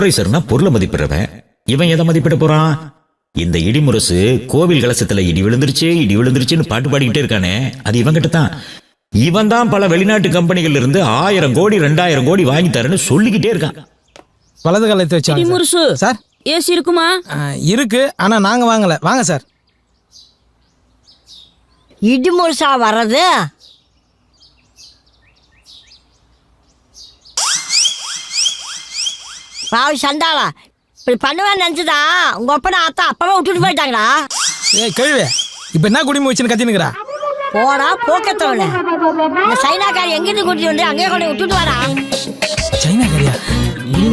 அப்ரைசர்னா பொருளை மதிப்பிடுறவன். இவன் எதை மதிப்பிட போறான்? இந்த இடிமுரசு கோவில் கலசத்துல இடி விழுந்துருச்சு இடி விழுந்துருச்சுன்னு பாட்டு பாடிக்கிட்டே இருக்கானே. அது இவன்கிட்ட தான் இவன் தான் பல வெளிநாட்டு கம்பெனிகள்ல இருந்து ஆயிரம் கோடி ரெண்டாயிரம் கோடி வாங்கி தரேன்னு சொல்லிக்கிட்டே இருக்கான். வலது காலத்தை வச்சு வாங்க முருசு. சார். ஏசி இருக்குமா? ஆ, இருக்கு ஆனா நாங்க வாங்கல. வாங்க சார். இடி முழுசா வர்றது? பாவி சண்டாளா. இப்படி பண்ணுவேன்னு நினச்சதா? உங்க அப்பா அத்தா அப்பவே விட்டுட்டு போயிட்டாங்களா? ஏய் கேள்வி இப்ப என்ன குடிமை வச்சுன்னு கத்தினுக்குறா போடா போக்கத்தவன இந்த சைனாக்காரி எங்கிருந்து கூட்டிட்டு வந்து அங்கேயே கொண்டு விட்டுட்டு வரா சைனா கறியா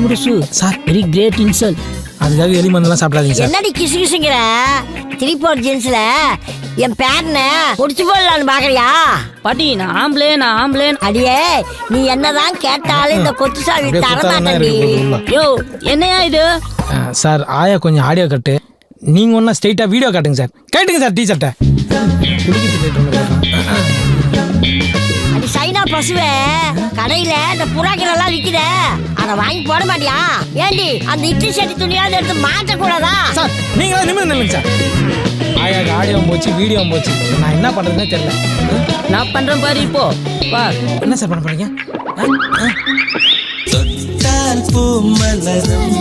முருசு சார் வெரி கிரேட் இன்சல்ட். அதுக்காக எலி மருந்துலாம் சாப்பிடாதீங்க சார். என்னடி கிசு கிசுங்கிற திருப்பூர் ஜீன்ஸ்ல என் பேரனை முடிச்சு போடலான்னு பாக்குறியா? பாட்டி நான் ஆம்பளே நான் ஆம்பளே அடியே நீ என்னதான் கேட்டாலும் இந்த கொத்து சாவி அப்படியே தர குத்தாதான் மாட்டேன்டி இருக்கு உள்ள. யோ என்னையா இது? சார் ஆயா கொஞ்சம் ஆடியோ கட்டு. நீங்க ஒன்றா ஸ்ட்ரைட்டாக வீடியோ காட்டுங்க சார். கேட்டுங்க சார் டீச்சர்ட்ட அடி சைனா பசுவே கடையில இந்த புறாக்கள் எல்லாம் விக்குத. அத வாங்கி போட மாட்டியா? ஏண்டி அந்த இட்லி சட்டி துணியாவது எடுத்து மாட்ட கூடாதா சார் நீங்களா நிமிர்ந்து நில்லுங்க சார். ஆயாக்கு ஆடியோ போச்சு வீடியோ போச்சு. நான் என்ன பண்றதுன்னே தெரியல. நான் பண்றேன் பாரு இப்போ. வா. என்ன சார் பண்ண போறீங்க? தொட்டால் பூ மலரும்.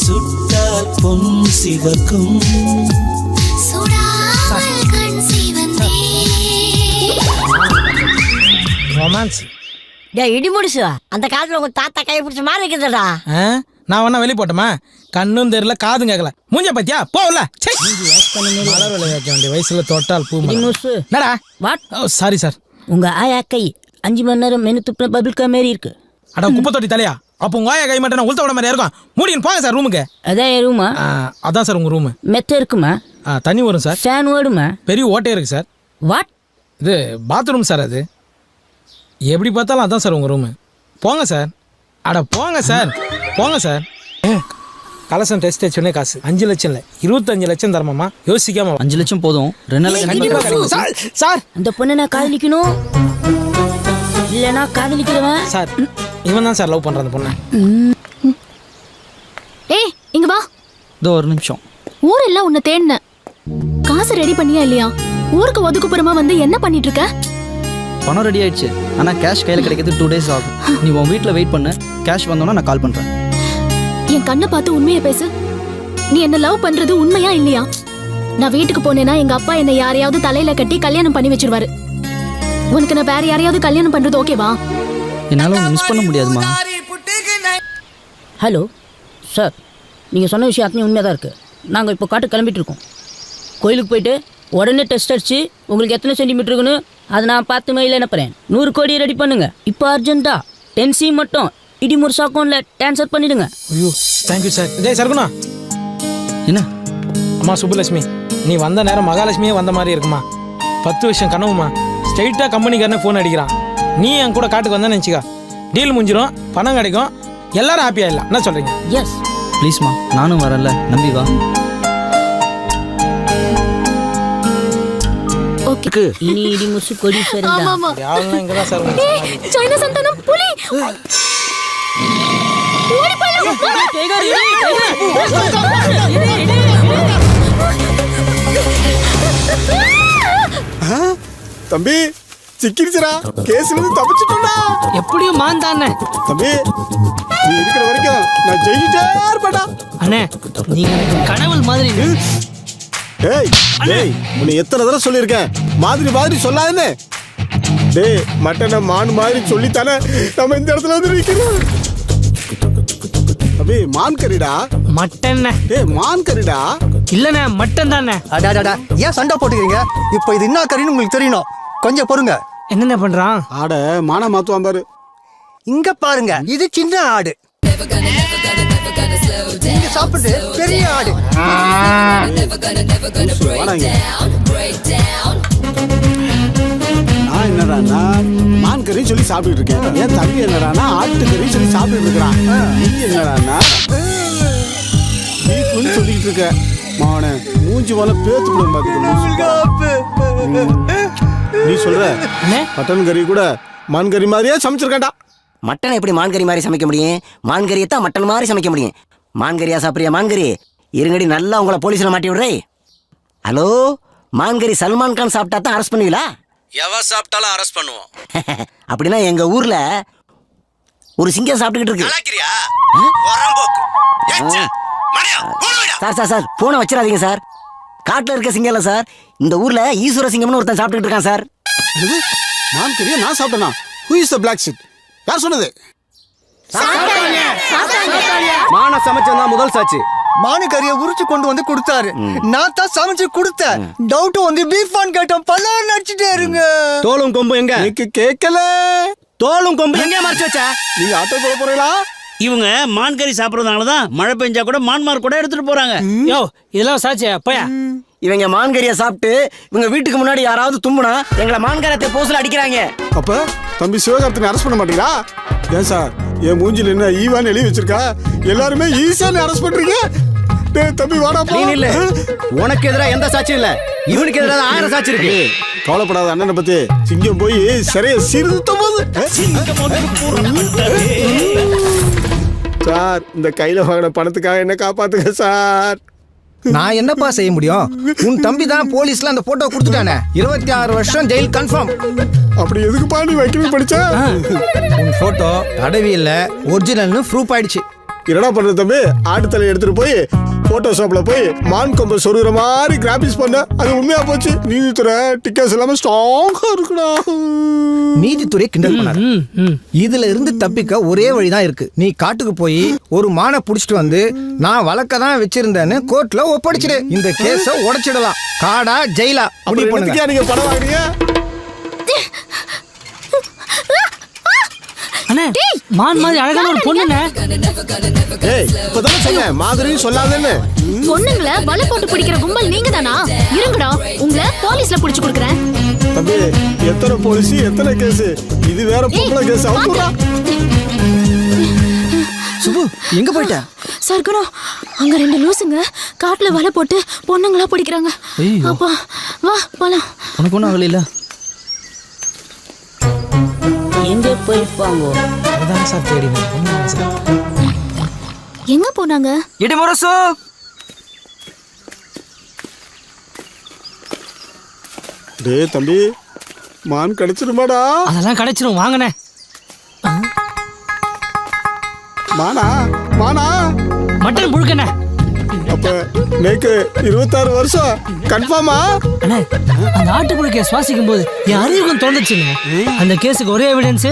சுட்டால் பொன் சிவக்கும். ரொமான்ஸ் டேய் இடி முடிசு அந்த காலத்துல உங்க தாத்தா கையை பிடிச்ச மாதிரி இருக்குதுடா? நான் வேணா வெளியே போட்டோமா? கண்ணும் தெரியல காதும் கேட்கல மூஞ்ச பத்தியா? போகல. மலர் விளைய வைக்க வேண்டிய வயசுல தொட்டால் பூ என்னடா? வாட் சாரி சார் உங்க ஆயா கை அஞ்சு மணி நேரம் மெனு துப்புன பபிள் கா மாரி இருக்கு. அட குப்பை தொட்டி தலையா? அப்போ உங்க ஆயா கை மட்டும் உளுத்த விட மாதிரி இருக்கும்? மூடின்னு போங்க சார் ரூமுக்கு அதான் என் ரூமா அதான் சார் உங்க ரூமு மெத்த இருக்குமா? தண்ணி வரும் சார் ஃபேன் ஓடுமா? பெரிய ஓட்டே இருக்கு சார் வாட் இது பாத்ரூம் சார் அது. எப்படி பார்த்தாலும் அதான் சார் உங்கள் ரூமு போங்க சார். அட போங்க சார். போங்க சார். கலசம் டெஸ்ட் வச்சோடனே காசு. அஞ்சு லட்சம் இல்லை. இருபத்தஞ்சு லட்சம் தரமாமா யோசிக்காம. அஞ்சு லட்சம் போதும். ரெண்டு நாளைக்கு கண்டிப்பா கிடைக்கும். சார் சார் அந்த பொண்ணை நான் காதலிக்கணும். இல்லைனா காதலிக்கிறவன். சார் இவன் தான் சார் லவ் பண்ணுற அந்த பொண்ணை. ஏய் இங்க வா. இதோ ஒரு நிமிஷம். ஊரெல்லாம் உன்னை தேடினேன். காசு ரெடி பண்ணியா இல்லையா? ஊருக்கு ஒதுக்குப்புறமா வந்து என்ன பண்ணிட்டு இருக்க? பணம் ரெடி ஆயிடுச்சு. ஆனால் கேஷ் கையில் கிடைக்கிறது டூ டேஸ் ஆகும். நீ உன் வீட்டில் வெயிட் பண்ணு. கேஷ் வந்தோன்னா நான் கால் பண்ணுறேன் என் கண்ணை பார்த்து உண்மையை பேசு. நீ என்ன லவ் பண்றது உண்மையா இல்லையா? நான் வீட்டுக்கு போனேன்னா எங்க அப்பா என்னை யாரையாவது தலையில கட்டி கல்யாணம் பண்ணி வச்சிருவாரு. உனக்கு நான் வேற யாரையாவது கல்யாணம் பண்றது ஓகேவா என்னால் உன்னை மிஸ் பண்ண முடியாதுமா. ஹலோ சார் நீங்கள் சொன்ன விஷயம் அத்தனை உண்மையாக தான் இருக்குது நாங்கள் இப்போ காட்டு கிளம்பிட்டு இருக்கோம். கோயிலுக்கு போயிட்டு உடனே டெஸ்ட் அடிச்சு உங்களுக்கு எத்தனை சென்டிமீட்டர் இருக்குன்னு அதை நான் பார்த்து மெயில் அனுப்புகிறேன் நூறு கோடி ரெடி பண்ணுங்க. இப்போ அர்ஜென்ட்டா டென் சி மட்டும் இடி முருசு அக்கௌண்ட்டில் ட்ரான்ஸ்ஃபர் பண்ணிடுங்க. ஐயோ தேங்க்யூ சார் இதே சருகுணா. என்ன? அம்மா சுப்புலட்சுமி நீ வந்த நேரம் மகாலட்சுமியே வந்த மாதிரி இருக்குமா? பத்து வருஷம் கனவுமா? ஸ்ட்ரைட்டாக கம்பெனிக்காரனே ஃபோன் அடிக்கிறான். நீ என் கூட காட்டுக்கு வந்தேன்னு நினச்சிக்கா. டீல் முடிஞ்சிரும் பணம் கிடைக்கும் எல்லாரும் ஹாப்பியாக இல்லை என்ன சொல்கிறீங்க எஸ் ப்ளீஸ்மா நானும் வரல. நம்பி வா. ஓகே இனி இடி முருசு கொடி சரிந்தா ஆமா யாரெல்லாம் இங்கே தான் சார் சைனா சந்தானம் புலி ஓடி போயிடலாம் தம்பி சிக்கிருச்சுடா கேஸ்ல இருந்து தப்பிச்சுட்டா எப்படியும் மான் தானே தம்பி நீ இருக்கிற வரைக்கும் நான் ஜெயிச்சிட்டே இருப்பேன்டா அண்ணே நீங்க கனவுள் மாதிரி ஏய் டேய் உன்னை எத்தனை தடவை சொல்லியிருக்கேன்? மாதிரி மாதிரி சொல்லாதுன்னு டேய் மட்டனை மான் மாதிரி சொல்லித்தானே நம்ம இந்த இடத்துல வந்து நிற்கிறோம் மான் கறிடா? மட்டன் டேய் மான் கறிடா? இல்லண்ணே மட்டன் தானே. அடாடாடா ஏன் சண்டை போட்டுக்கிறீங்க? இப்போ இது என்ன கறின்னு உங்களுக்கு தெரியணும். கொஞ்சம் பொறுங்க. என்னென்ன பண்றான்? ஆட மானை மாத்துவான் பாரு. இங்க பாருங்க இது சின்ன ஆடு. இங்க சாப்பிட்டு பெரிய ஆடு. நான் என்னடான்னா மான் கறி சொல்லி சாப்பிட்டுட்டு இருக்கேன் என் தம்பி என்னடான்னா ஆட்டுக்கறி சொல்லி சாப்பிட்டுட்டு இருக்கிறான் நீ பீஃப்னு சொல்லிக்கிட்டு இருக்க மாவனே மூஞ்சி போல பேத்து பாத்துக்க நீ சொல்ற மட்டன் கறி கூட மான் கறி மாதிரியே சமைச்சிருக்கேன்டா. மட்டன் எப்படி மான்கறி மாதிரி சமைக்க முடியும்? மான்கறியை தான் மட்டன் மாதிரி சமைக்க முடியும். மான்கறியா சாப்பிட்றியா மான்கறி? இருங்கடி நல்லா உங்களை போலீஸில் மாட்டி விடுறே ஹலோ மான்கறி சல்மான் கான் சாப்பிட்டா தான் அரெஸ்ட் பண்ணுவீங்களா? எவ சாப்பிட்டாலும் அரெஸ்ட் பண்ணுவோம் அப்படின்னா எங்க ஊர்ல ஒரு சிங்கம் சாப்பிட்டுக்கிட்டு இருக்கு. சார் சார் சார் போனை வச்சிடாதீங்க சார். காட்டுல இருக்க சிங்கம் இல்ல சார். இந்த ஊர்ல ஈஸ்வர சிங்கம்னு ஒருத்தன் சாப்பிட்டுக்கிட்டு இருக்கான் சார். என்னது? மான் கறியை நான் சாப்பிட்டேனா? Who is the black sheet யார் சொன்னது? மான சமைச்சா முதல் சாட்சி. மானு கறியை உரிச்சு கொண்டு வந்து கொடுத்தாரு. நான் தான் சமைச்சு கொடுத்தேன். டவுட் வந்து பீஃபான் கேட்டோம். பல்லார் நடிச்சுட்டே இருங்க. தோலும் கொம்பு எங்க? எனக்கு கேட்கல தோலும் கொம்பு எங்க மறைச்சு வச்ச? நீங்க ஆட்டோ போட போறீங்களா? இவங்க மான் கறி சாப்பிடுறதுனால தான் மழை பெஞ்சா கூட மான்மார் கூட எடுத்துட்டு போறாங்க. யோ இதெல்லாம் சாட்சியா? போயா. இவங்க மான்கறியை சாப்பிட்டு இவங்க வீட்டுக்கு முன்னாடி யாராவது தும்முனா எங்களை மான்கரத்தை போஸ்ல அடிக்கிறாங்க. அப்ப தம்பி சிவகார்த்தினை அரெஸ்ட் பண்ண மாட்டீங்களா? ஏன் சார்? என் மூஞ்சில என்ன ஈவான்னு எழுதி வச்சிருக்கா? எல்லாருமே ஈஸியான அரெஸ்ட் பண்றீங்க? டேய் தம்பி வாடா இல்ல உனக்கு எதிராக எந்த சாட்சியும் இல்ல. இவனுக்கு எதிராக ஆயிரம் சாட்சி இருக்கு. கவலைப்படாத அண்ணனை பத்தி. சிங்கம் போய் சிறைய சீர்திருத்த போது சார் இந்த கையில வாங்கின பணத்துக்காக என்ன காப்பாத்துங்க சார். நான் என்னப்பா செய்ய முடியும்? உன் தம்பி தான் போலீஸ்ல அந்த போட்டோ கொடுத்துட்டானே. இருபத்தி ஆறு வருஷம் ஜெயில் கன்ஃபார்ம் அப்படி எதுக்குப்பா நீ வைக்கவே படிச்ச? உன் போட்டோ தடவி இல்ல ஒரிஜினல்னு ப்ரூஃப் ஆயிடுச்சு. என்னடா பண்றது தம்பி? ஆட்டு தலையை எடுத்துட்டு போய் போட்டோஷாப்ல போய் மான் கொம்பை சொருகிற மாதிரி கிராபிக்ஸ் பண்ண. அது உண்மையா போச்சு? நீதித்துறை டிக்கெட்ஸ் எல்லாமே ஸ்ட்ராங்கா இருக்குடா. நீதித்துறை கிண்டல் பண்ணாரு இதுல இருந்து தப்பிக்க ஒரே வழிதான் இருக்கு. நீ காட்டுக்கு போய் ஒரு மானை புடிச்சிட்டு வந்து நான் வழக்க தான் வச்சிருந்தேன்னு கோர்ட்ல ஒப்படைச்சிடு. இந்த கேஸ உடைச்சிடலாம். காடா ஜெயிலா. முடிவு பண்ணுங்க. நீங்க படம் வாங்குறீங்க அண்ணே மான் மாதிரி அழகான ஒரு பொண்ணுண்ணே ஏய் இப்பதானே சொன்னேன் மாதிரியும் சொல்லாதேன்னு. பொண்ணுங்களை வலை போட்டு பிடிக்கிற கும்பல் நீங்க தானா இருங்கடா உங்களை போலீஸ்ல புடிச்சு கொடுக்குறேன். தம்பி எத்தனை போலீஸ் எத்தனை கேஸ் இது வேற பொம்பளை கேஸ் சுபு எங்க போயிட்ட? சர்க்குணம் அங்க ரெண்டு லூசுங்க. காட்டுல வலை போட்டு பொண்ணுங்களா பிடிக்கிறாங்க. அப்பா வா போலாம். உனக்கு ஒன்றும் ஆகல எங்கே போயிருப்பாங்க? அதான் சார் தேடினேன் சார். எங்க போனாங்க? இடிமுரசு டேய் தம்பி மான் கிடைச்சிருமாடா? அதெல்லாம் கிடைச்சிரும் வாங்கண்ணே. மானா மானா? மட்டன் புழுக்கண்ணே. அப்ப நேக்கு இருபத்தாறு வருஷம். கன்ஃபார்மா அண்ணே அந்த ஆட்டு புழுக்கைய சுவாசிக்கும் போது என் அறிவுக்கும் தோணுச்சுங்க அந்த கேஸுக்கு ஒரே எவிடன்ஸ்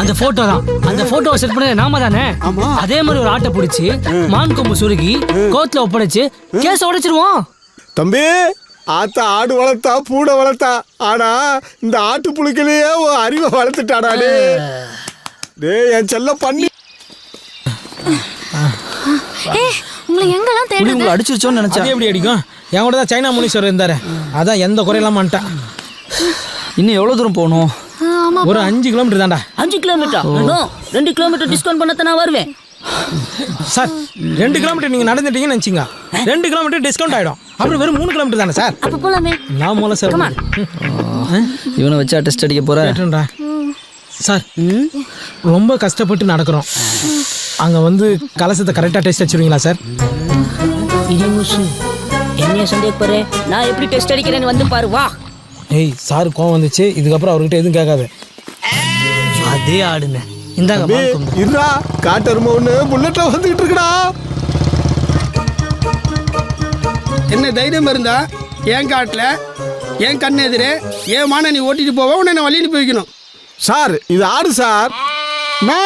அந்த போட்டோ தான். அந்த போட்டோவை செட் பண்ணது நாம தானே? அதே மாதிரி ஒரு ஆட்டை பிடிச்சி மான் கொம்பு சுருகி கோர்ட்ல ஒப்படைச்சு கேஸ் உடைச்சிருவோம். தம்பி ஆத்தா ஆடு வளர்த்தா பூனை வளர்த்தா. ஆனா இந்த ஆட்டு புழுக்கிலேயே அறிவை வளர்த்துட்டாடா டே டேய் என் செல்ல பண்ணி உங்களை எங்கெல்லாம் தேடுறது உங்களை அடிச்சிருச்சோன்னு நினைச்சேன். எப்படி அடிக்கும்? என் கூட தான் சைனா முனீஸ்வரர் இருந்தாரு. அதான் எந்த குறையெல்லாம் பண்ணிட்டான் இன்னும் எவ்வளவு தூரம் போகணும்? ஒரு அஞ்சு கிலோமீட்டர் தான்டா. அஞ்சு கிலோமீட்டர்? ரெண்டு கிலோமீட்டர் டிஸ்கவுண்ட் பண்ணத்தான் நான் வருவேன். சார் ரெண்டு கிலோமீட்டர் நீங்க நடந்துட்டீங்கன்னு நினச்சிங்க. ரெண்டு கிலோமீட்டர் டிஸ்கவுண்ட் ஆயிடும். அப்புறம் வெறும் மூணு கிலோமீட்டர் தானே சார்? அப்ப போலாமே. நான் மூல சார். இவனை வச்சா டெஸ்ட் அடிக்க போற? கேட்டுடா சார் ரொம்ப கஷ்டப்பட்டு நடக்கிறோம். அங்க வந்து கலசத்தை கரெக்டாக டெஸ்ட் வச்சிருவீங்களா சார் என்னைய சந்தேகப்படுறேன் நான் எப்படி டெஸ்ட் அடிக்கிறேன்னு வந்து பாரு வா. ஏய் சார் கோவம் வந்துச்சு. இதுக்கப்புறம் அவர்கிட்ட எதுவும் கேட்காது. அதே ஆடுங்க. இந்தாங்க. இருடா. காட்டரும ஒண்ணு. புல்லட்ல வந்துகிட்டு இருக்குடா. என்ன தைரியம் இருந்தா என் காட்டில் என் கண் எதிரே என் மான நீ ஓட்டிட்டு போவ? உன்னை நான் வழி அனுப்பி வைக்கணும் சார் இது ஆடு சார் மே.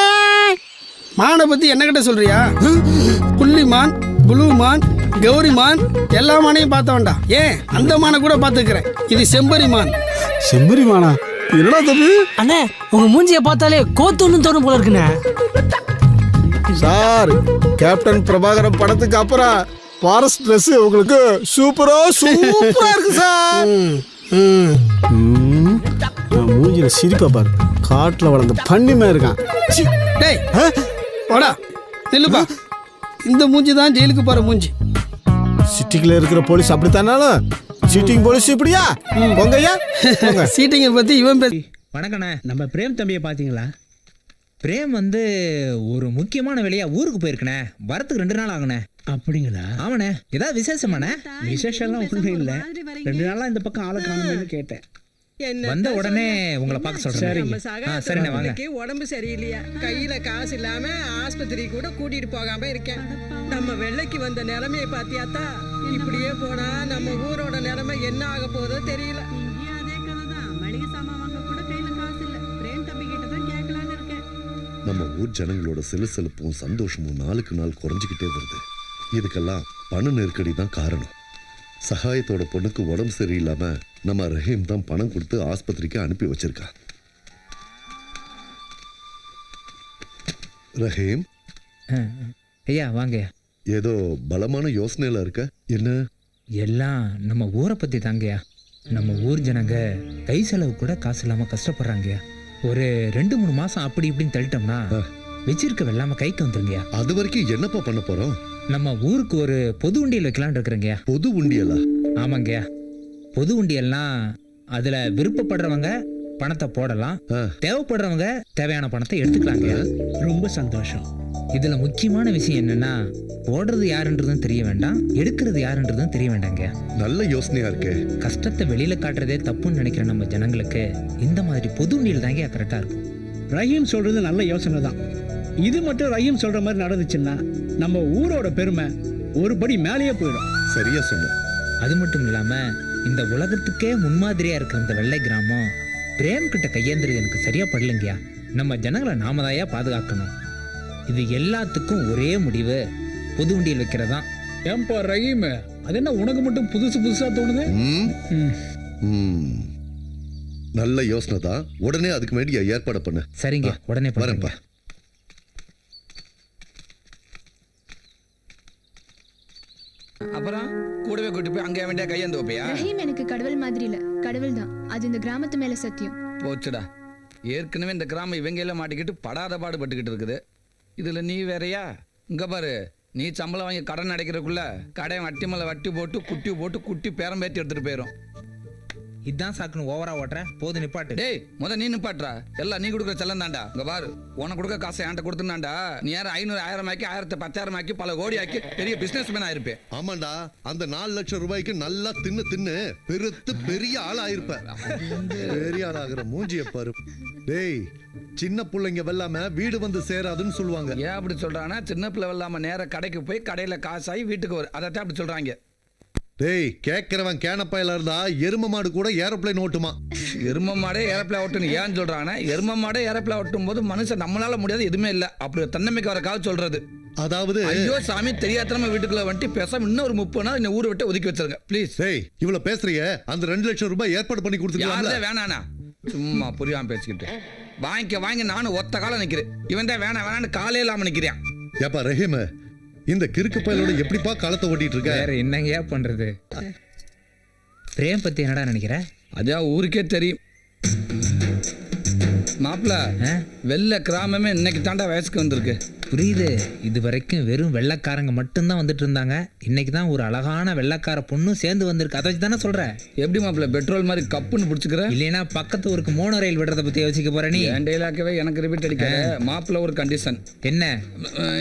மானை பத்தி என்ன கிட்ட சொல்றியா? புள்ளி மான் புளு மான் கௌரி மான் எல்லா மானையும் பார்த்த வேண்டாம். ஏன்? அந்த மானை கூட பார்த்துக்கிறேன். இது செம்பரி மான் செம்பரி மானா என்னடா தம்பி? அண்ணே உங்க மூஞ்சிய பார்த்தாலே கோத்துன்னு தோணும் போல இருக்குண்ணே. சார் கேப்டன் பிரபாகரன் படத்துக்கு அப்புறம் ஃபாரஸ்ட் ட்ரெஸ் உங்களுக்கு சூப்பரா சூப்பரா இருக்கு சார். மூஞ்சில சிரிப்பா பாரு. காட்டுல வளர்ந்த பண்ணிமே இருக்கான். டேய். வாடா நில்லுப்பா. இந்த மூஞ்சி தான் ஜெயிலுக்கு போற மூஞ்சி. சிட்டிக்குள்ள இருக்கிற போலீஸ் அப்படித்தானாலும்? சீட்டிங் போலீஸ் இப்படியா? போங்கய்யா போங்க சீட்டிங்கை பத்தி இவன் பேச வணக்கண்ணே நம்ம பிரேம் தம்பியை பார்த்தீங்களா? பிரேம் வந்து ஒரு முக்கியமான வேலையா ஊருக்கு போயிருக்கண்ணே. வரத்துக்கு ரெண்டு நாள் ஆகுண்ணே. அப்படிங்களா? ஆமாண்ணே ஏதாவது விசேஷமாண்ணே? விசேஷம்லாம் ஒன்றும் இல்லை. ரெண்டு நாளாக இந்த பக்கம் ஆளை காணுமேனு கேட்டேன். வந்த உடனே உங்களை பார்க்க சொல்றேன். உடம்பு சரியில்லையா? கையில காசு இல்லாம ஆஸ்பத்திரி கூட கூட்டிட்டு போகாம இருக்கேன். நம்ம வெள்ளைக்கு வந்த நிலைமையை பாத்தியாத்தா இப்படியே போனா நம்ம ஊரோட நிலைமை என்ன ஆக போதோ தெரியல. நம்ம ஊர் ஜனங்களோட சிலுசிலுப்பும் சந்தோஷமும் நாளுக்கு நாள் குறைஞ்சிக்கிட்டே வருது. இதுக்கெல்லாம் பண நெருக்கடி தான் காரணம். சகாயத்தோட பொண்ணுக்கு உடம்பு சரியில்லாம நம்ம ரஹீம் தான் பணம் கொடுத்து ஆஸ்பத்திரிக்கு அனுப்பி வச்சிருக்கா. ரஹீம்? ஐயா வாங்க ஏதோ பலமான யோசனையில இருக்க? என்ன? எல்லாம் நம்ம ஊரை பத்தி தாங்கய்யா நம்ம ஊர் ஜனங்க கை செலவு கூட காசு இல்லாம கஷ்டப்படுறாங்கய்யா ஒரு ரெண்டு மூணு மாசம் அப்படி இப்படின்னு தள்ளிட்டோம்னா வச்சிருக்க வெள்ளாம கைக்கு வந்துருங்கய்யா அது வரைக்கும் என்னப்பா பண்ண போறோம்? நம்ம ஊருக்கு ஒரு பொது உண்டியல் வைக்கலாம்னு இருக்கிறேங்கய்யா பொது உண்டியலா? ஆமாங்கய்யா பொது உண்டியல்னா அதுல விருப்பப்படுறவங்க பணத்தை போடலாம். தேவைப்படுறவங்க தேவையான பணத்தை எடுத்துக்கலாங்க. ரொம்ப சந்தோஷம். இதுல முக்கியமான விஷயம் என்னன்னா போடுறது யாருன்றதும் தெரிய வேண்டாம் எடுக்கிறது யாருன்றதும் தெரிய வேண்டாங்க. நல்ல யோசனையா இருக்கே. கஷ்டத்தை வெளியில காட்டுறதே தப்புன்னு நினைக்கிற நம்ம ஜனங்களுக்கு இந்த மாதிரி பொது உண்டியல் தாங்க கரெக்டா இருக்கும். ரஹீம் சொல்றது நல்ல யோசனை தான். இது மட்டும் ரஹீம் சொல்ற மாதிரி நடந்துச்சுன்னா நம்ம ஊரோட பெருமை ஒரு படி மேலேயே போயிடும். சரியா சொன்ன அது மட்டும் இல்லாம இந்த உலகத்துக்கே முன்மாதிரியா இருக்கிற இந்த வெள்ளை கிராமம் பிரேம் கிட்ட கையேந்திரது எனக்கு சரியா படலைங்கயா நம்ம ஜனங்களை நாம தாயா பாதுகாக்கணும். இது எல்லாத்துக்கும் ஒரே முடிவு. பொது உண்டியல் வைக்கிறதான் ஏன்பா ரஹீம்? அது என்ன உனக்கு மட்டும் புதுசு புதுசா தோணுது. நல்ல யோசனை தான் உடனே அதுக்கு வேண்டிய ஏற்பாடு பண்ணு. சரிங்க உடனே வரேன்ப்பா அப்புறம் கூடவே கூட்டி போய் அங்கே வேண்டிய கையேந்து வைப்பியா? ரஹீம் எனக்கு கடவுள் மாதிரி இல்ல. கடவுள் தான். அது இந்த கிராமத்து மேல சத்தியம். போச்சுடா. ஏற்கனவே இந்த கிராமம் இவங்க எல்லாம் மாட்டிக்கிட்டு படாத பாடுபட்டுக்கிட்டு இருக்குது. இதுல நீ வேறயா? இங்க பாரு. நீ சம்பளம் வாங்கி கடன் அடைக்கிறதுக்குள்ள கடையை வட்டி மேல வட்டி போட்டு குட்டி போட்டு குட்டி பேரம் பேத்தி எடுத்துட்டு போயிடும் இதான் சாக்குன்னு ஓவரா ஓட்டுற? போது நிப்பாட்டு. டேய் முத நீ நிப்பாட்றா எல்லாம் நீ கொடுக்குற செல்லம் தாண்டா இங்க பாரு உனக்கு கொடுக்க காசை என்கிட்ட கொடுத்துனாண்டா நீ யாரும் ஐநூறு ஆயிரம் ஆக்கி ஆயிரத்தி பத்தாயிரம் ஆக்கி பல கோடி ஆக்கி பெரிய பிசினஸ் மேன் ஆயிருப்பேன். ஆமாண்டா அந்த நாலு லட்சம் ரூபாய்க்கு நல்லா தின்னு தின்னு பெருத்து பெரிய ஆள் ஆயிருப்ப பெரிய ஆள் ஆகிற மூஞ்சிய பாரு. டேய் சின்ன பிள்ளைங்க வெல்லாம வீடு வந்து சேராதுன்னு சொல்லுவாங்க. ஏன் அப்படி சொல்றாங்கன்னா சின்ன பிள்ளை இல்லாம நேர கடைக்கு போய் கடையில காசாகி வீட்டுக்கு வரும் அதைத்தான் அப்படி சொல்றாங்க. டேய் கேட்கிறவன் கேனப்பாயில இருந்தா எரும மாடு கூட ஏரோப்ளேன் ஓட்டுமா? எரும மாடே ஏரோப்ளேன் ஓட்டுன்னு ஏன் சொல்றாங்கன்னா எரும மாடே ஏரோப்ளேன் ஓட்டும் போது மனுஷன் நம்மளால முடியாது எதுவுமே இல்ல. அப்படி ஒரு தன்னம்பிக்கை வரக்காக சொல்றது. அதாவது ஐயோ சாமி தெரியாதனமா வீட்டுக்குள்ள வந்துட்டு பேசாம இன்னும் ஒரு முப்பது நாள் இந்த ஊரை விட்டு ஒதுக்கி வச்சிருங்க ப்ளீஸ் டேய் இவ்வளவு பேசுறிய? அந்த ரெண்டு லட்சம் ரூபாய் ஏற்பாடு பண்ணி யாரே கொடுத்துருக்கலாம்ல வேணாண்ணா சும்மா புரியாம பேசிக்கிட்டு. வாங்கிக்க வாங்கி நானும் ஒத்த காலம் நிக்கிறேன். இவன் தான் வேணாம் வேணான்னு காலே இல்லாம நிக்கிறேன். ஏப்பா ரஹீம் இந்த கிறுக்கு பயலோட எப்படிப்பா காலத்தை ஓட்டிட்டு இருக்க? வேற என்னங்கயா பண்றது? பிரேம் பத்தி என்னடா நினைக்கிற? அதான் ஊருக்கே தெரியும். மாப்பிள வெள்ளை கிராமமே இன்னைக்கு தாண்டா வயசுக்கு வந்திருக்கு. புரியுது. இது வரைக்கும் வெறும் வெள்ளைக்காரங்க மட்டும்தான் வந்துட்டு இருந்தாங்க. இன்னைக்கு தான் ஒரு அழகான வெள்ளைக்கார பொண்ணும் சேர்ந்து வந்திருக்கு. அதை வச்சு தானே சொல்ற? எப்படி மாப்பிள பெட்ரோல் மாதிரி கப்புன்னு பிடிச்சிக்கிற? இல்லைன்னா பக்கத்து ஊருக்கு மோனோ ரயில் விடுறத பத்தி யோசிக்க போற நீ? என் டைலாக்கவே எனக்கு ரிப்பீட் அடிக்க மாப்பிள ஒரு கண்டிஷன் என்ன?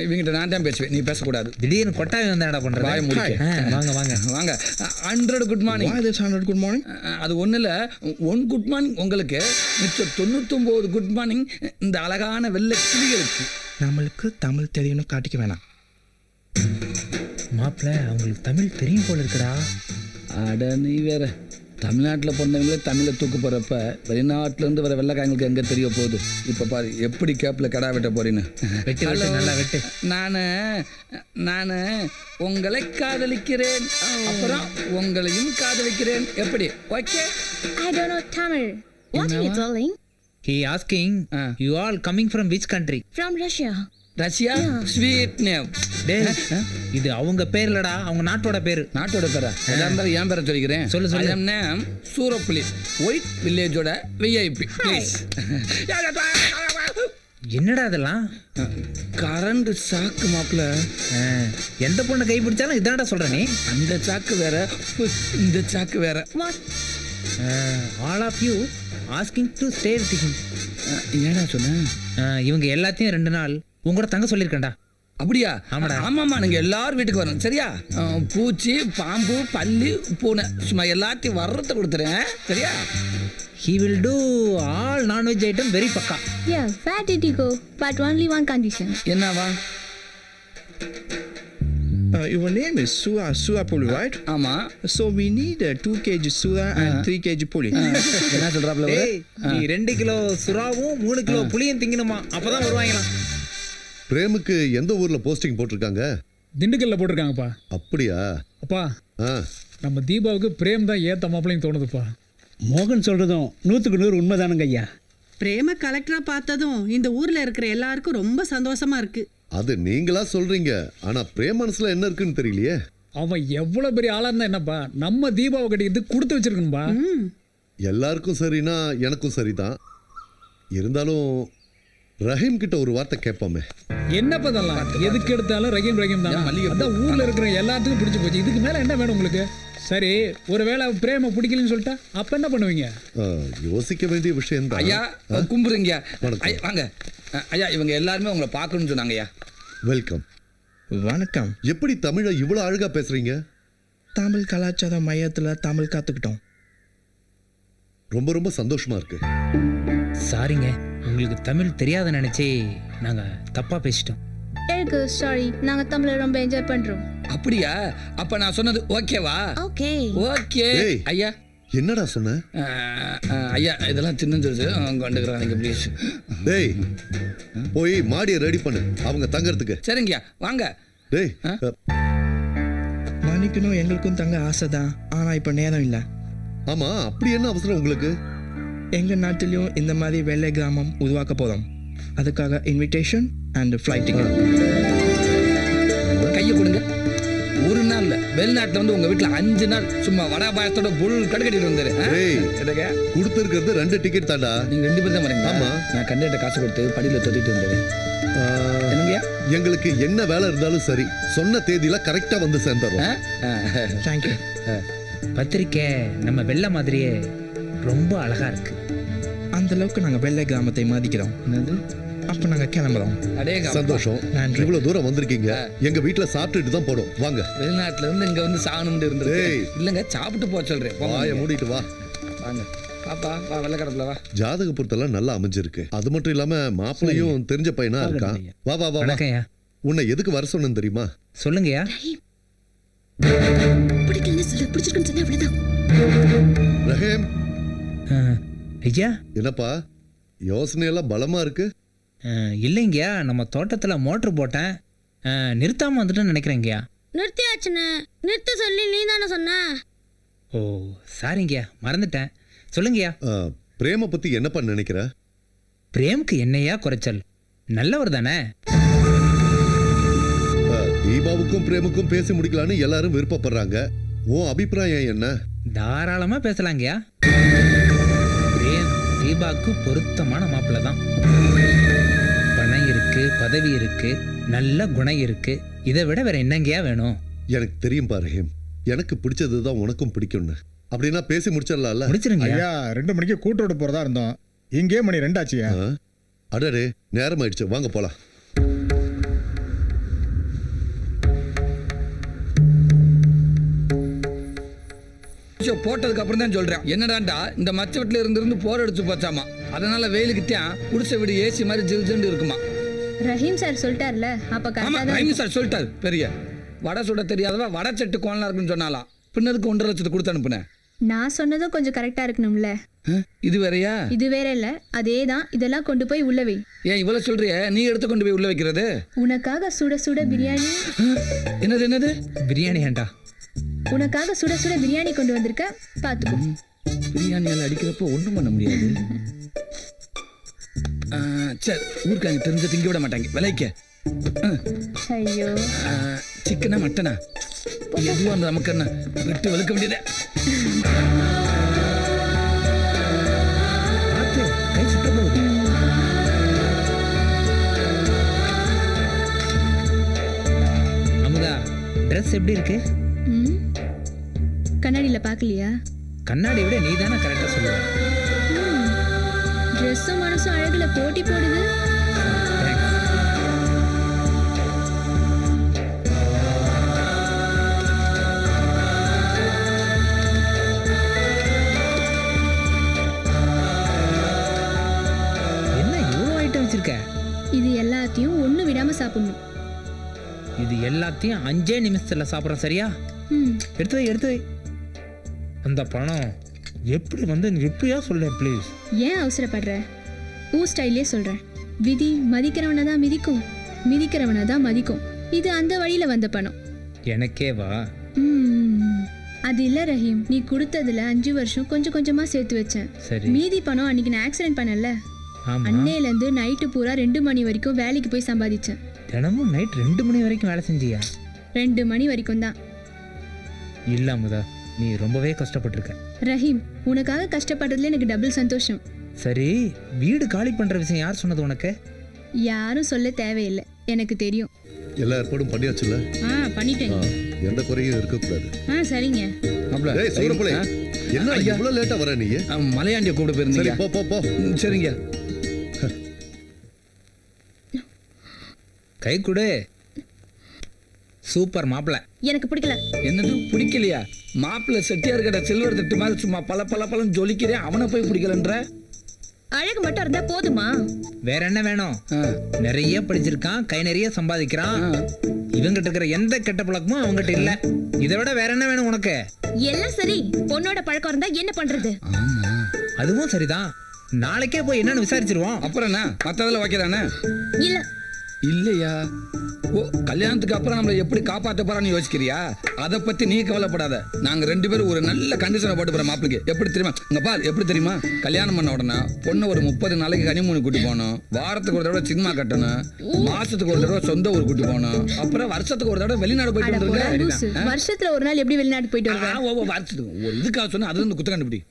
இவங்கிட்ட நான் தான் பேசுவேன். நீ பேசக்கூடாது. திடீர்னு கொட்டாவி வந்து என்னடா பண்ற வாய. வாங்க வாங்க. வாங்க. Hundred good morning hundred good morning அது ஒன்றும் இல்லை ஒன் குட் மார்னிங் உங்களுக்கு. மிச்சம் தொண்ணூத்தொம்பது குட் மார்னிங் இந்த அழகான வெள்ளை கிளிகளுக்கு. நம்மளுக்கு தமிழ் தெரியும்னு காட்டிக்க வேணாம். மாப்பிள்ள அவங்களுக்கு தமிழ் தெரியும் போல இருக்குடா. அட நீ வேற. தமிழ்நாட்டில் பிறந்தவங்களே தமிழை தூக்கு போகிறப்ப வெளிநாட்டிலேருந்து வர வெள்ளைக்காரங்களுக்கு எங்கே தெரிய போகுது? இப்போ பாரு எப்படி கேப்பில் கடா வெட்ட போறீன்னு. வெட்டு, வெட்டு, நல்லா வெட்டு. நான் நான் உங்களை காதலிக்கிறேன். அப்புறம் உங்களையும் காதலிக்கிறேன். எப்படி? Okay? I don't know Tamil. What are you he asking you all coming from which country From Russia. Russia sweet name இது அவங்க பேர் இல்லடா அவங்க நாட்டோட பேரு. நாட்டோட பேரா? எதா இருந்தாலும் என் பேரை சொல்லிக்கிறேன்? சொல்லு, சொல்லு. நேம் சூரப்புலி ஒயிட் வில்லேஜோட விஐபி ப்ளீஸ் என்னடா இதெல்லாம்? கரண்ட் சாக்கு மாப்பிள்ள. எந்த பொண்ணை கை பிடிச்சாலும் இதான்டா சொல்ற நீ? அந்த சாக்கு வேற இந்த சாக்கு வேற. What? All of you asking to stay with him ஏடா சொன்ன? இவங்க எல்லாத்தையும் ரெண்டு நாள் உங்களோட தங்க சொல்லியிருக்கேன்டா. அப்படியா? ஆமாடா. ஆமாம்மா நீங்க எல்லாரும் வீட்டுக்கு வரணும். சரியா? பூச்சி பாம்பு பல்லி பூனை சும்மா எல்லாத்தையும் வர்றத கொடுத்துறேன். சரியா? He will do all nonveg item very பக்கா. Yeah, where did you go? But only one condition. என்னவா? Uh, your name is Sura Sura Puli, right? ஆமா. So we need uh, 2 kg Sura and 3 kg Puli. என்ன சொல்றாப்ல? ஏய் நீ ரெண்டு kilo சுறாவும் மூணு kilo புளியும் திங்கணுமா? அப்பதான் வருவாங்களாம். பிரேமுக்கு எந்த ஊர்ல போஸ்டிங் போட்டிருக்காங்க? திண்டுக்கல்ல போட்டிருக்காங்கப்பா. அப்படியா? அப்பா ஆ. நம்ம தீபாவுக்கு பிரேம் தான் ஏத்த மாப்பிளையும் தோணுதுப்பா. மோகன் சொல்றதும் நூற்றுக்கு நூறு உண்மைதானுங்க ஐயா பிரேம கலெக்டரா பார்த்ததும் இந்த ஊர்ல இருக்கிற எல்லாருக்கும் ரொம்ப சந்தோஷமா இருக்கு. அது நீங்களா சொல்றீங்க. ஆனா பிரேம் மனசுல என்ன இருக்குன்னு தெரியலையே. அவன் எவ்வளவு பெரிய ஆளா இருந்தா என்னப்பா? நம்ம தீபாவை கட்டிக்கிட்டு கொடுத்து வச்சிருக்கணும்பா. எல்லாருக்கும் சரினா எனக்கும் சரிதான். இருந்தாலும் ரஹீம் கிட்ட ஒரு வார்த்தை கேட்போமே. என்னப்பா இதெல்லாம்? எதுக்கு எடுத்தாலும் ரஹீம் ரஹீம் தான். அதான் ஊர்ல இருக்கிற எல்லாத்துக்கும் பிடிச்சு போச்சு. இதுக்கு மேல என்ன வேணும் உங்களுக்கு? சரி ஒருவேளை பிரேம பிடிக்கலன்னு சொல்லிட்டா அப்ப என்ன பண்ணுவீங்க? யோசிக்க வேண்டிய விஷயம் ஐயா கும்புறீங்க ஐயா, வாங்க. அஹ், ஐயா இவங்க எல்லாருமே உங்களை பார்க்கணும்னு சொன்னாங்க ஐயா வெல்கம். வணக்கம். எப்படி தமிழை இவ்வளவு அழகா பேசுறீங்க? தமிழ் கலாச்சார மையத்தில் தமிழ் கற்றுக்கிட்டோம் ரொம்ப ரொம்ப சந்தோஷமா இருக்கு. சாரிங்க உங்களுக்கு தமிழ் தெரியாத நினைச்சே நாங்க தப்பா பேசிட்டோம். எனக்கு சாரி நாங்க தமிழை ரொம்ப என்ஜாய் பண்றோம். அப்படியா? அப்ப நான் சொன்னது ஓகேவா? Okay okay. ஏய். ஐயா. என்னடா சொன்ன? அஹ், அஹ், ஐயா இதெல்லாம் சிறுசு கொண்டுக்கிறாங்க ப்ளீஸ் டேய் போய் மாடியை ரெடி பண்ணு. அவங்க தங்கறதுக்கு. சரிங்கய்யா வாங்க. டேய் மன்னிக்கணும் எங்களுக்கும் தங்க ஆசை தான். ஆனால் இப்போ நேரம் இல்லை. ஆமா அப்படி என்ன அவசரம் உங்களுக்கு? எங்கள் நாட்டிலையும் இந்த மாதிரி வெள்ளை கிராமம் உருவாக்க போகிறோம் அதுக்காக இன்விடேஷன் அண்ட் ஃப்ளைட் டிக்கெட் கையை கொடுங்க. ஒரு நாள் வெளிநாட்டுல வந்து உங்க வீட்டுல அஞ்சு நாள் சும்மா வடா பாயத்தோட புல் கடுக்கட்டிட்டு வந்தாரு. கொடுத்துருக்கிறது ரெண்டு டிக்கெட் தாண்டா நீங்க ரெண்டு பேரும் தான் வரீங்க ஆமா. நான் கண்டிட்ட காசு கொடுத்து படியில தொட்டிட்டு வந்தாரு எங்களுக்கு என்ன வேலை இருந்தாலும் சரி சொன்ன தேதியில கரெக்டா வந்து சேர்ந்துடுறோம் தேங்க்யூ பத்திரிக்கை நம்ம வெள்ளை மாதிரியே ரொம்ப அழகா இருக்கு. அந்த அளவுக்கு நாங்கள் வெள்ளை கிராமத்தை மதிக்கிறோம். அப்போ நாங்கள் கிளம்புறோம். சந்தோஷம். இவ்வளவு தூரம் வந்திருக்கீங்க. எங்க வீட்டுல சாப்பிட்டுட்டு தான் போடும் வாங்க. வெளிநாட்டுல இருந்து இங்க வந்து சாகணும்னு இருந்தது. இல்லங்க சாப்பிட்டு போக போங்க. வாயை. மூடிட்டு வா. வாங்க. பாப்பா வா வெள்ளக்கடப்புல வா. ஜாதக பொருத்தெல்லாம் நல்லா அமைஞ்சிருக்கு. அது மட்டும் இல்லாம மாப்பிள்ளையும் தெரிஞ்ச பையனா இருக்கான். வா வா வா வா. வணக்கம்யா. உன்னை எதுக்கு வர சொன்னேன் தெரியுமா? சொல்லுங்கய்யா. பிடிக்கலன்னு சொல்லு. பிடிச்சிருக்குன்னு சொன்னா அவ்வளவுதான். ரஹீம். ஐயா? என்னப்பா யோசனை எல்லாம் பலமா இருக்கு? இல்லைங்கய்யா நம்ம தோட்டத்துல மோட்டர் போட்டேன். அஹ், நிறுத்தாம வந்துட்டேன்னு நினைக்கிறேங்கய்யா நிறுத்தியாச்சுன்னு நிறுத்த சொல்லி நீ தானே சொன்ன? ஓ சாரிங்கய்யா மறந்துட்டேன். சொல்லுங்கய்யா. பிரேம பத்தி என்னப்பா நினைக்கிற? பிரேம்க்கு என்னையா குறைச்சல்? நல்லவர் தானே? தீபாவுக்கும் பிரேமுக்கும் பேசி முடிக்கலான்னு எல்லாரும் விருப்பப்படுறாங்க. உன் அபிப்பிராயம் என்ன? தாராளமா பேசலாங்கய்யா. பிரேம் தீபாக்கு பொருத்தமான மாப்பிள்ளை தான்? பணம் இருக்கு பதவி இருக்கு நல்ல குணம் இருக்கு. இதை விட வேற என்னங்கய்யா வேணும்? எனக்கு தெரியும் பா ரஹீம் எனக்கு பிடிச்சதுதான் உனக்கும் பிடிக்கும்னு. அப்படின்னா பேசி முடிச்சிடலாம்ல? ஐயா ரெண்டு மணிக்கு கூட்டோட போறதா இருந்தோம். இங்கே மணி ரெண்டாச்சியா? ஆ, அடடே நேரம் ஆயிடுச்சு வாங்க போலாம். ஷோ போட்டதுக்கு அப்புறம் தான் சொல்றேன். என்னடாண்டா இந்த மச்ச வீட்டுல இருந்து இருந்து போர் அடிச்சு போச்சாமா? அதனால வெயிலுக்குத்தான் குடிசை வீடு ஏசி மாதிரி ஜில் ஜில்னு இருக்குமா? ரஹீம் சார் சொல்லிட்டார்ல அப்ப ஆமா ரைமி சார் சொல்லிட்டாரு பெரிய. வடை சுட தெரியாதவ வடை செட்டு கோலனா இருக்குன்னு சொன்னாலாம். பின்னதுக்கு ஒன்றரை லட்சத்தை கொடுத்து அனுப்புனேன்? நான் சொன்னதும் கொஞ்சம் கரெக்டா இருக்கணும்ல. இது வேறயா? இது வேற இல்ல அதே தான் இதெல்லாம் கொண்டு போய் உள்ள வை. ஏன் இவ்வளவு சொல்றிய? நீ எடுத்து கொண்டு போய் உள்ள வைக்கிறது? உனக்காக சுட சுட பிரியாணி. என்னது என்னது? பிரியாணி ஏண்டா? உனக்காக சுட சுட பிரியாணி கொண்டு வந்திருக்க பாத்துக்கோ. பிரியாணியால் அடிக்கிறப்போ ஒன்றும் பண்ண முடியாது. சரி ஊருக்கு அங்கே தெரிஞ்ச திங்க விட மாட்டாங்க. விலைக்க. ஐயோ. சிக்கனா மட்டனா? எதுவாக இருந்தது நமக்கு என்ன? விட்டு வெளுக்க வேண்டியதே. பார்த்து, கை சுட்ட போகுது அமுதா ட்ரெஸ் எப்படி இருக்கு? ம்? பாக்கலையா கண்ணாடி விட நீ தானே கரெக்டாக சொல்லுவ. ட்ரெஸ்ஸும் மனசும் அழகுல போட்டி போடுது. என்ன இவ்வளோ ஐட்டம் வச்சிருக்க? இது எல்லாத்தையும் ஒண்ணு விடாம சாப்பிடணும். இது எல்லாத்தையும் அஞ்சே நிமிஷத்துல சாப்பிட்றோம் சரியா? எடுத்து எடுத்து அந்த பணம் எப்படி வந்து எப்படியா சொல்லேன் ப்ளீஸ் ஏன் அவசரப்படுற? ஊ ஸ்டைல்லே சொல்றேன். விதி மதிக்கிறவனை தான் மிதிக்கும். மிதிக்கிறவனை தான் மதிக்கும். இது அந்த வழியில வந்த பணம். எனக்கே வா. ம், அது இல்ல ரஹீம். நீ கொடுத்ததுல அஞ்சு வருஷம் கொஞ்சம் கொஞ்சமா சேர்த்து வச்சேன். சரி. மீதி பணம் அன்னைக்கு நான் ஆக்சிடென்ட் பண்ணல ஆமா. அன்னையில இருந்து நைட்டு பூரா ரெண்டு மணி வரைக்கும் வேலைக்கு போய் சம்பாதிச்சேன். தினமும் நைட் ரெண்டு மணி வரைக்கும் வேலை செஞ்சியா? ரெண்டு மணி வரைக்கும் தான். இல்ல அமுதா நீ ரொம்பவே கஷ்டப்பட்டிருக்க. ரஹீம் உனக்காக கஷ்டப்படுறதுல எனக்கு டபுள் சந்தோஷம். சரி வீடு காலி பண்ற விஷயம் யார் சொன்னது உனக்கு? யாரும் சொல்ல தேவையில்லை. எனக்கு தெரியும். எல்லா ஏற்பாடும் பண்ணியாச்சுல்ல? ஆ பண்ணிட்டேங்க. எந்த குறையும் இருக்கக்கூடாது. ஆ சரிங்க. ஏய் என்ன இவ்வளவு லேட்டா வர நீ? மலையாண்டிய கூப்பிட சரி போயிருந்தீங்க போ போ. போ சரிங்க. கை கொடு. சூப்பர் மாப்பிள்ள எனக்கு பிடிக்கல. என்னது? பிடிக்கலையா? மாப்பிள்ளை செட்டியார் கடை சில்வர் தட்டு மாதிரி சும்மா பல பல பழம் ஜொலிக்கிறேன் அவனை போய் பிடிக்கலன்ற? அழகு மட்டும் இருந்தா போதுமா? வேற என்ன வேணும்? நிறைய படிச்சிருக்கான் கை நிறைய சம்பாதிக்கிறான். இவங்கிட்ட இருக்கிற எந்த கெட்ட பழக்கமும் அவங்ககிட்ட இல்ல. இதை விட வேற என்ன வேணும் உனக்கு? எல்லாம் சரி. பொண்ணோட பழக்கம் இருந்தா என்ன பண்றது? அதுவும் சரிதான். நாளைக்கே போய் என்னன்னு விசாரிச்சிருவோம். அப்புறம் என்ன? மற்றதில் வைக்கிறானே இல்ல. இல்லையா? ஓ கல்யாணத்துக்கு அப்புறம் நம்மளை எப்படி காப்பாற்ற போறான்னு யோசிக்கிறியா? அதை பத்தி நீ கவலைப்படாத. நாங்க ரெண்டு பேரும் ஒரு நல்ல கண்டிஷனை போட்டு போறோம் மாப்பிளைக்கு எப்படி தெரியுமா? இங்க பார் எப்படி தெரியுமா? கல்யாணம் பண்ண உடனே பொண்ணு ஒரு முப்பது நாளைக்கு கனிமூணு கூட்டி போகணும். வாரத்துக்கு ஒரு தடவை சினிமா கட்டணும். மாசத்துக்கு ஒரு தடவை சொந்த ஊர் கூட்டி போகணும். அப்புறம் வருஷத்துக்கு ஒரு தடவை வெளிநாடு போயிட்டு. வந்துருங்க வருஷத்துல ஒரு நாள் எப்படி வெளிநாட்டு போயிட்டு ஓ, வருஷத்துக்கு ஒரு இதுக்காக சொன்னா அது வந்து குத்த கண்டுபிடி.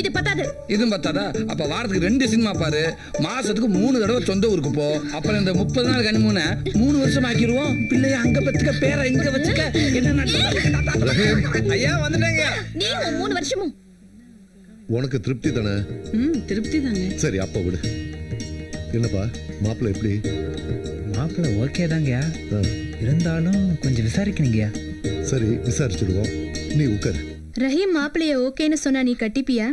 இது பத்தாது. இதுவும் பார்த்தாதா அப்ப வாரத்துக்கு ரெண்டு சினிமா பாரு. மாசத்துக்கு மூணு தடவை சொந்த ஊருக்கு போ. அப்புறம் இந்த முப்பது நாள் கனிமூனை மூணு வருஷம் ஆக்கிடுவோம் பிள்ளைய அங்க பத்துக்க பேரை இங்க வச்சுக்க என்ன ஐயா வந்துட்டேங்க. மூணு வருஷமும். உனக்கு திருப்தி தானே? ம் திருப்தி தாங்க சரி அப்ப விடு. என்னப்பா மாப்பிள்ளை எப்படி? மாப்பிள்ள ஓகே தாங்க இருந்தாலும் கொஞ்சம் விசாரிக்கணுங்கய்யா. சரி விசாரிச்சிடுவோம். நீ உட்காரு. ரஹீம் மாப்பிளைய ஓகேன்னு சொன்னா நீ கட்டிப்பியா?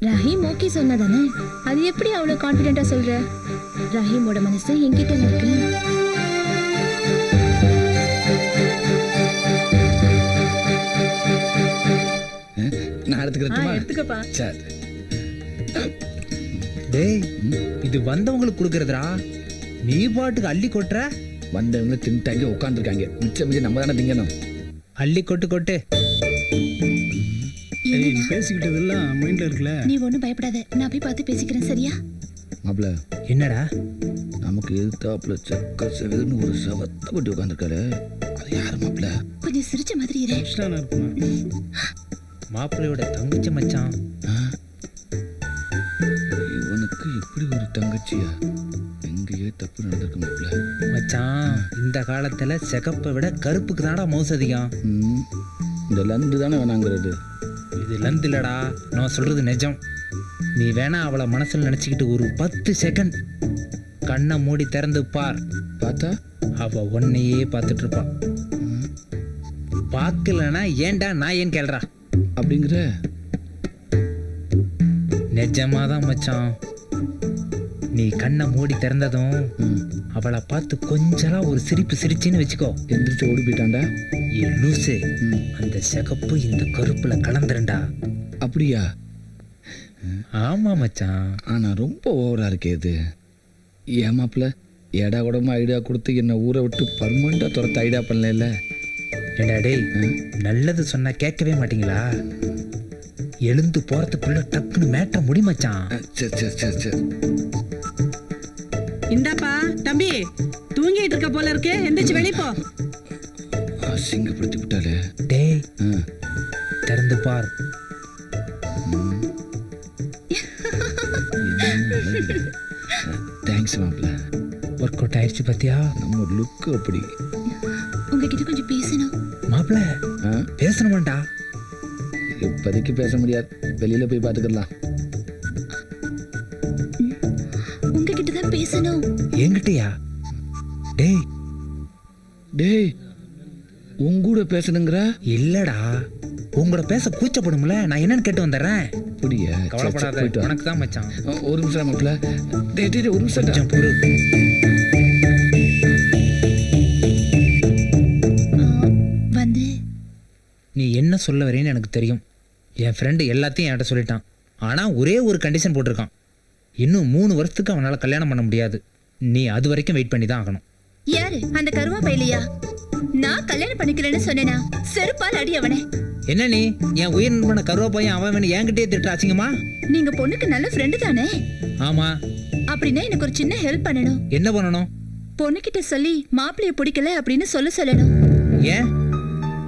ரஹீம் ஓகே சொன்னதானே? அது எப்படி அவ்வளவு கான்பிடென்ட்டா சொல்ற? ரஹீமோட மனசு என்கிட்ட இருக்கு. நான் எடுத்துக்கிறேன் எடுத்துக்கப்பா. சரி. டேய் இது வந்தவங்களுக்கு கொடுக்கறதுடா. நீ பாட்டுக்கு அள்ளி கொட்டுற? வந்தவங்க தின்ட்டாங்க உட்காந்துருக்காங்க மிச்சம் மிச்சம் நம்ம தானே திங்கணும். அள்ளி கொட்டு கொட்டு. பேசிக்கிட்டதெல்லாம் மைண்ட்ல இருக்குல்ல? நீ ஒன்றும் பயப்படாத. நான் போய் பார்த்து பேசிக்கிறேன் சரியா? மாப்பிள்ள. என்னடா? நமக்கு எதிர்த்தாப்புல செக்க செவன்னு ஒரு சவத்தை பட்டி உட்காந்துருக்காரு அது யாரு மாப்பிள்ள? கொஞ்சம் சிரிச்ச மாதிரி இரு. மாப்பிள்ளையோட தங்கச்சி மச்சான். இவனுக்கு இப்படி ஒரு தங்கச்சியா? எங்கேயே தப்பு நடந்திருக்கு மாப்பிள்ள. மச்சான் இந்த காலத்துல சிகப்பை விட கருப்புக்கு தான்டா மவுசு அதிகம். ம், இந்த லந்து தானே வேணாங்கிறது. இது லந்து இல்லடா. நான் சொல்றது நிஜம். நீ வேணா அவளை மனசுல நினைச்சுக்கிட்டு ஒரு பத்து செகண்ட் கண்ணை மூடி திறந்து பார். பார்த்தா? அவ உன்னையே பார்த்துட்டு இருப்பா. பார்க்கலனா ஏன்டா நான் ஏன் கேள்றா? அப்படிங்கிற? நிஜமாதான் மச்சான். நீ கண்ணை மூடி திறந்ததும் அவளை பார்த்து கொஞ்சலா ஒரு சிரிப்பு சிரிச்சின்னு வச்சுக்கோ. எந்திரிச்சு ஓடி போயிட்டான்டா. ஏ லூசு அந்த சிகப்பு இந்த கருப்புல கலந்துருண்டா. அப்படியா? ஆமா மச்சான். ஆனா ரொம்ப ஓவரா இருக்கே இது. ஏன் மாப்பிள்ள ஏடா கூடமா ஐடியா கொடுத்து என்ன ஊரை விட்டு பர்மனண்டா துரத்த ஐடியா பண்ணல ஏண்டா டேய் நல்லது சொன்னா கேட்கவே மாட்டீங்களா? எழுந்து போறதுக்குள்ள டக்குன்னு மேட்ட முடி மச்சான். சரி சரி சரி சரி இந்தாப்பா தம்பி தூங்கிட்டு இருக்க போல இருக்கு. எந்திரிச்சு வெளிய போ. அசிங்கப்படுத்தி விட்டாலே டேய் திறந்து பார். தேங்க்ஸ் மாப்பிள்ள ஒர்க் அவுட் ஆயிடுச்சு பாத்தியா? நம்ம லுக் அப்படி. உங்ககிட்ட கொஞ்சம் பேசணும். மாப்பிள்ள? பேசணுமாண்டா? இப்போதைக்கு பேச முடியாது. வெளியில போய் பார்த்துக்கலாம் உங்ககிட்ட தான் பேசணும். என்கிட்டயா? டேய். டேய் உன் கூட பேசணுங்கிற? இல்லடா. உங்களோட பேச கூச்சப்படும்ல நான் என்னன்னு கேட்டு வந்துடுறேன். கவலைப்படாத உனக்கு தான் மச்சான். ஒரு நிமிஷம் மாப்பிள்ள டேய் டேய் டேய், ஒரு நிமிஷம் கொஞ்சம் பொறு. வந்து. நீ என்ன சொல்ல வரேன்னு எனக்கு தெரியும். என் ஃப்ரெண்டு எல்லாத்தையும் என்கிட்ட சொல்லிட்டான். ஆனால் ஒரே ஒரு கண்டிஷன் போட்டிருக்கான். இன்னும் மூணு வருஷத்துக்கு அவனால் கல்யாணம் பண்ண முடியாது. நீ அது வரைக்கும் வெயிட் பண்ணி தான் ஆகணும். யாரு? அந்த கருவா பையலையா நான் கல்யாணம் பண்ணிக்கிறேன்னு சொன்னேனா? செருப்பால் அடி அவனே என்ன நீ? என் உயிர் நண்பன கருவா பையன் அவன் வேணும். என்கிட்டயே திட்ட அசிங்கமா? நீங்க பொண்ணுக்கு நல்ல ஃப்ரெண்டு தானே? ஆமாம் அப்படின்னா எனக்கு ஒரு சின்ன ஹெல்ப் பண்ணணும். என்ன பண்ணணும்? பொண்ணுகிட்ட சொல்லி மாப்பிளைய பிடிக்கல அப்படின்னு சொல்ல சொல்லணும். ஏன்?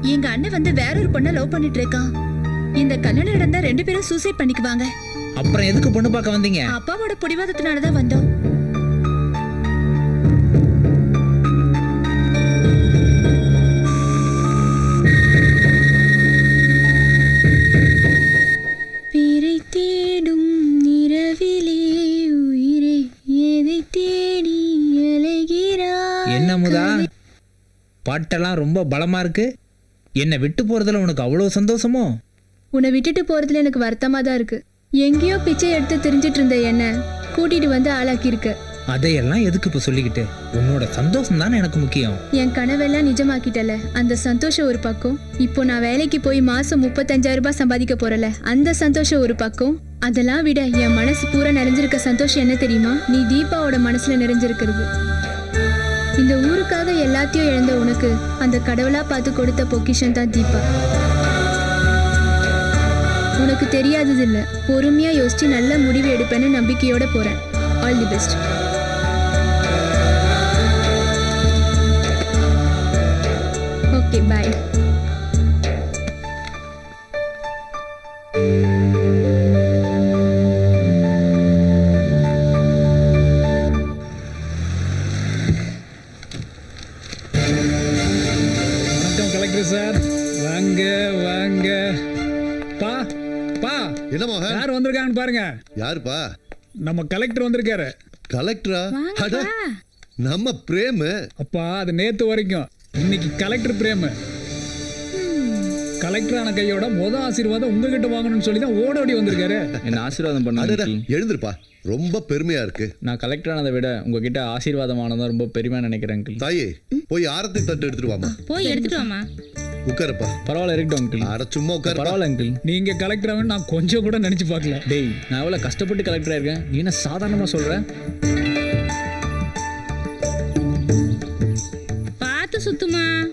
எங்க அண்ணன் வந்து வேற ஒரு பொண்ணை லவ் பண்ணிட்டு இருக்கான். இந்த கல்யாணம் நடந்தா ரெண்டு பேரும் சூசைட் பண்ணிக்குவாங்க. அப்புறம் எதுக்கு பொண்ணு பார்க்க வந்தீங்க? அப்பாவோட பிடிவாதத்தினாலதான் வந்தோம். பாட்டெல்லாம் ரொம்ப பலமா இருக்கு? என்னை விட்டு போறதுல உனக்கு அவ்வளோ சந்தோஷமோ? உன்னை விட்டுட்டு போறதுல எனக்கு வருத்தமா தான் இருக்கு. எங்கேயோ பிச்சை எடுத்து தெரிஞ்சிட்டு இருந்த என்ன கூட்டிட்டு வந்து ஆளாக்கியிருக்க. அதையெல்லாம் எதுக்கு இப்போ சொல்லிக்கிட்டு? உன்னோட சந்தோஷம் தானே எனக்கு முக்கியம். என் கனவெல்லாம் நிஜமாக்கிட்டல. அந்த சந்தோஷம் ஒரு பக்கம். இப்போ நான் வேலைக்கு போய் மாசம் முப்பத்தஞ்சாயிரம் ரூபாய் சம்பாதிக்க போறல அந்த சந்தோஷம் ஒரு பக்கம். அதெல்லாம் விட என் மனசு பூரா நிறைஞ்சிருக்க சந்தோஷம் என்ன தெரியுமா? நீ தீபாவோட மனசுல நிறைஞ்சிருக்கிறது. இந்த ஊருக்காக எல்லாத்தையும் இழந்த உனக்கு அந்த கடவுளா பார்த்து கொடுத்த பொக்கிஷன் தான் தீபா. உனக்கு தெரியாதது இல்லை பொறுமையா யோசிச்சு நல்ல முடிவு எடுப்பேன்னு நம்பிக்கையோட போறேன். All the best okay bye பாருங்க. யாருப்பா? நம்ம கலெக்டர் வந்திருக்காரு. கலெக்டரா? அட நம்ம பிரேமு. அப்பா அது நேத்து வரைக்கும். இன்னைக்கு கலெக்டர் பிரேமு. கலெக்டர் ஆன கையோட முத ஆசீர்வாதம் உங்ககிட்ட வாங்கணும்னு சொல்லி தான் ஓடோடி வந்திருக்காரு. என்ன ஆசீர்வாதம் அடடா, பண்ண எழுந்திருப்பா. ரொம்ப பெருமையா இருக்கு. நான் கலெக்டர் ஆனதை விட உங்ககிட்ட ஆசீர்வாதம் ஆனதான் ரொம்ப பெருமையா நினைக்கிறேன் அங்கிள் தாயே போய் ஆரத்தி தட்டு எடுத்துட்டு வாமா போய் எடுத்துட்டு வாமா உட்காருப்பா. பரவாயில்ல இருக்கட்டும் அங்கிள் அட சும்மா உட்காரு பரவாயில்ல அங்கிள் நீங்க கலெக்டர் ஆகணும் நான் கொஞ்சம் கூட நினைச்சு பார்க்கல. டேய். நான் எவ்வளவு கஷ்டப்பட்டு கலெக்டர் ஆயிருக்கேன். நீ என்ன சாதாரணமா சொல்ற? பார்த்து சுத்துமா.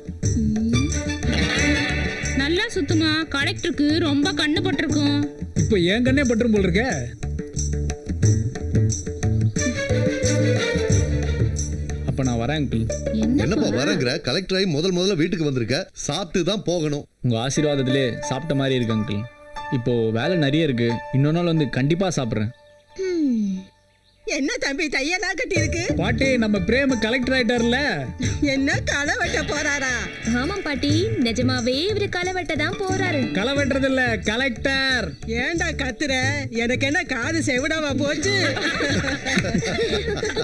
நல்லா சுத்துமா. கலெக்டருக்கு ரொம்ப கண்ணு பட்டிருக்கும். இப்போ என் கண்ணே பட்டுரும் போல் இருக்க. நான் வரேன் அங்கிள். என்னப்பா வரங்கிற? கலெக்டர் ஆகி முதல் முதல்ல வீட்டுக்கு வந்திருக்க. சாப்பிட்டு தான் போகணும். உங்க ஆசீர்வாதத்திலே சாப்பிட்ட மாதிரி இருக்கு அங்கிள். இப்போ வேலை நிறைய இருக்கு. இன்னொரு நாள் வந்து கண்டிப்பா சாப்பிட்றேன். என்ன தம்பி தையெல்லாம் கட்டி இருக்கு பாட்டி நம்ம பிரேம கலெக்டர் ஆயிட்டார்ல. என்ன களை வெட்ட போறாரா? ஆமாம் பாட்டி நிஜமாவே இவரு களை வெட்ட தான் போறாரு. களை வெட்டுறது இல்ல கலெக்டர் ஏன்டா கத்துற? எனக்கு என்ன காது செவிடாவா போச்சு?